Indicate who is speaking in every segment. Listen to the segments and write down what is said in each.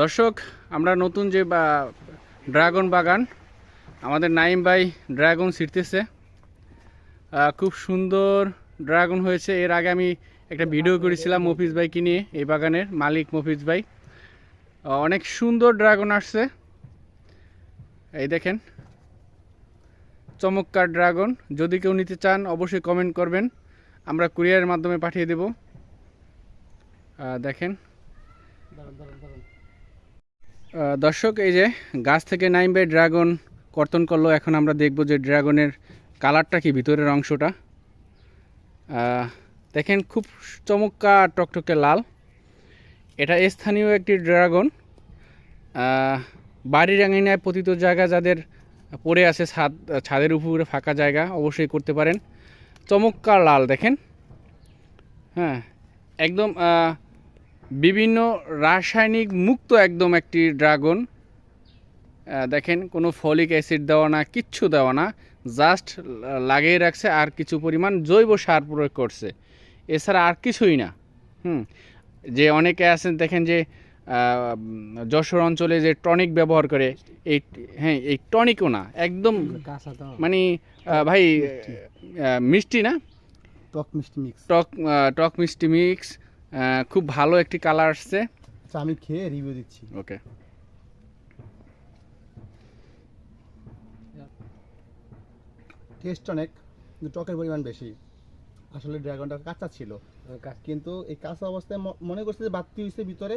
Speaker 1: দর্শক, আমরা নতুন যে ড্রাগন বাগান, আমাদের নাইম বাই ড্রাগন ছিটতেছে খুব সুন্দর ড্রাগন হয়েছে। এর আগে আমি একটা ভিডিও করেছিলাম মফিজ ভাইকে নিয়ে, এই বাগানের মালিক মফিজ ভাই। অনেক সুন্দর ড্রাগন আসছে। এই দেখেন, চমৎকার ড্রাগন। যদি কেউ নিতে চান, অবশ্যই কমেন্ট করবেন। আমরা কুরিয়ারের মাধ্যমে পাঠিয়ে দেব। দেখেন। দর্শক, এই যে গাছ থেকে নাইম বাই ড্রাগন কর্তন করল, এখন আমরা দেখব যে ড্রাগনের কালারটা কি, ভিতরের অংশটা। দেখেন খুব চমৎকার টকটকে লাল। এটা স্থানীয় একটি ড্রাগন। বাড়ির আঙিনায় পতিত জায়গা যাদের পড়ে আছে ছাদ, ছাদের উপরে ফাঁকা জায়গা, অবশ্যই করতে পারেন। চমৎকার লাল, দেখেন। হ্যাঁ একদম বিভিন্ন রাসায়নিক মুক্ত একদম একটি ড্রাগন। দেখেন কোনো ফলিক অ্যাসিড দেওয়া না কিচ্ছু দেওয়া না জাস্ট লাগিয়ে রাখছে আর কিছু পরিমাণ জৈব সার প্রয়োগ করছে। এছাড়া আর কিছুই না। হুম যে অনেকে আছেন দেখেন যে যশোর অঞ্চলে যে টনিক ব্যবহার করে এই হ্যাঁ এই টনিকও না একদম মানে ভাই মিষ্টি। না?
Speaker 2: টক মিষ্টি মিক্স।
Speaker 1: টক টক মিষ্টি মিক্স খুব ভালো একটি কালার আসছে।
Speaker 2: আচ্ছা আমি খেয়ে রিভিউ দিচ্ছি।
Speaker 1: ওকে
Speaker 2: টেস্ট অনেক কিন্তু টকের পরিমাণ বেশি। আসলে ড্রাগনটা কাঁচা ছিল। কিন্তু এই কাঁচা অবস্থায় মনে করছে যে বাতি হয়েছে ভিতরে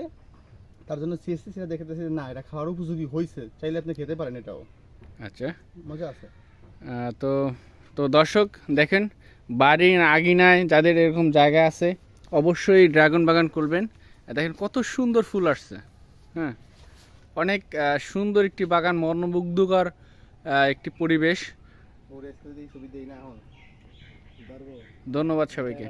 Speaker 2: তার জন্য সিএসসি সেটা দেখতেছে না এটা খাওয়ার উপযোগী হয়েছে চাইলে আপনি খেতে পারেন এটাও।
Speaker 1: আচ্ছা।
Speaker 2: মজা আছে।
Speaker 1: তো তো দর্শক দেখেন বাড়ির আগিনায় যাদের এরকম জায়গা আছে অবশ্যই ড্রাগন বাগান করবেন। দেখেন কত সুন্দর ফুল আসছে। হ্যাঁ অনেক সুন্দর একটি বাগান মর্মমুগ্ধকর একটি পরিবেশ। ধন্যবাদ সবাইকে।